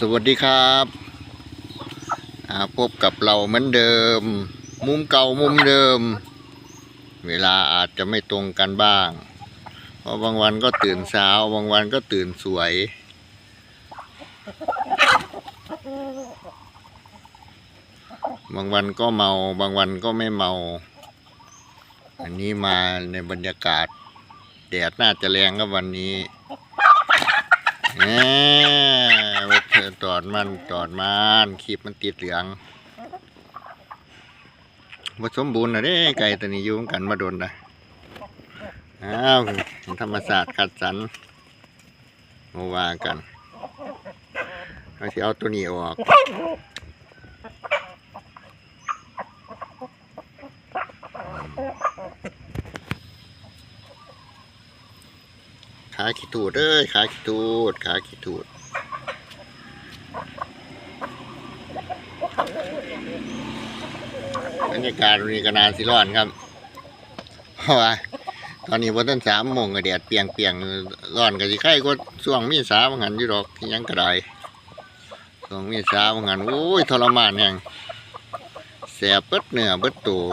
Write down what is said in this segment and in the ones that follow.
สวัสดีครับพบกับเราเหมือนเดิม มุมเก่ามุมเดิม เวลาอาจจะไม่ตรงกันบ้าง เพราะบางวันก็ตื่นเช้า บางวันก็ตื่นสวย บางวันก็เมา บางวันก็ไม่เมา อันนี้มาในบรรยากาศ แดดน่าจะแรงครับวันนี้แหมเธอ ตอดมันตอดมันคลิปมันติดเหลืองบสมบูรณ์นะเด้ไก่ตัวนี้ยู่นำกันมาโดนนะอ้าวธรรมศาสตร์คัดสรรมาว่ากันเราสิเอาตัวนี้ออกขาขี้ตูดเอ้ยขาขี้ตูดขาขี้ตูด บรรยากาศวันนี้ก็นานสิร้อนครับเพราะว่าตอนนี้วันต้นสามโมงก็แดดเปียงเปียงร้อนก็สิไข่ก็ช่วงมีสาบางหันอยู่ดอกยังกระไดช่วงมีสาบางหันโอ้ยทรมานแห่งแสบเบิดเนื้อเบิดตัว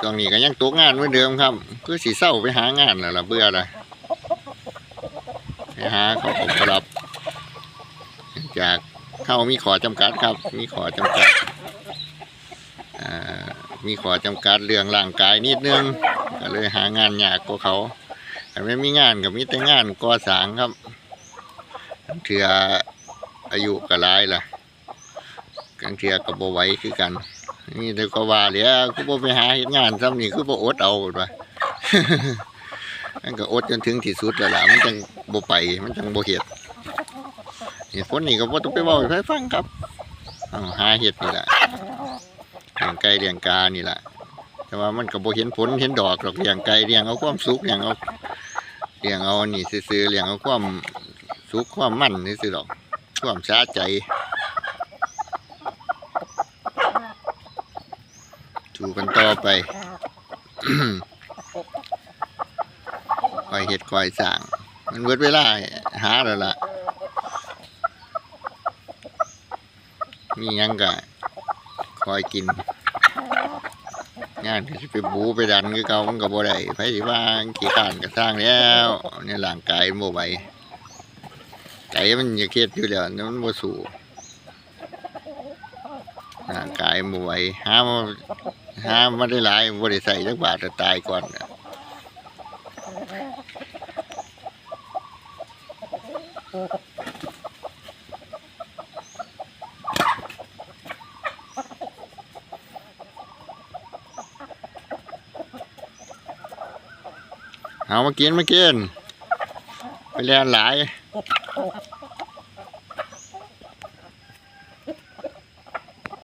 ช่วงนี้ก็ยังตกงานเหมือนเดิมครับ คือสีเศร้าไปหางานแล้วล่ะเบื่อละไปหาเขาผมก็รับจาก เข้ามีขอจำกัดครับ มีขอจำกัดอ่ามีขอจำกัดเรื่องร่างกายนิดนึงก็เลยหางานยากกว่าเขาแต่ไม่มีงานกับมีแต่งานก่อสร้างครับเถื่ออายุก็หลายล่ะกันเถื่อกับบไหวคือกัน นี่เดี๋ยวก็ว่าเลยกูบไปหาเฮ็ดงานซ้ำนี่คือบอดเอาว่ะมันก็อดจนถึงที่สุดแล้วล่ะมันจังบไป มันจังบเฮ็ด เหตุผลนี่ก็บ่ต้องไปเว้าให้ใครฟังครับเอาหาเฮ็ดนี่แหละเลี้ยงไก่เลี้ยงกานี่แหละแต่ว่ามันก็บ่เห็นผลเห็นดอกหรอกเลี้ยงไก่เลี้ยงเอาความสุขเลี้ยงเอาเลี้ยงเอานี่ซื่อเลี้ยงเอาความสุขความมั่นซื่อๆดอกความสาใจสู่กันต่อไปคอยเห็ดคอยสร้างมันเวิดเวลาหาแล้วล่ะ มียังกะคอยกินงานที่ไปบูไปดันคือเก่ามันก็บ่ได้ไผสิว่าขี้ข้านก็สร้างแล้วเนี่ยร่างกายมันบ่ไหวใจมันอย่ากเฮ็ดอยู่แล้วแต่มันบ่สู้ร่างกายมันบ่ไหวหามาหามาได้หลายบ่ได้ใส่จักบาทก็ตายก่อนน่ เอามากินมากินไปเรียนหลาย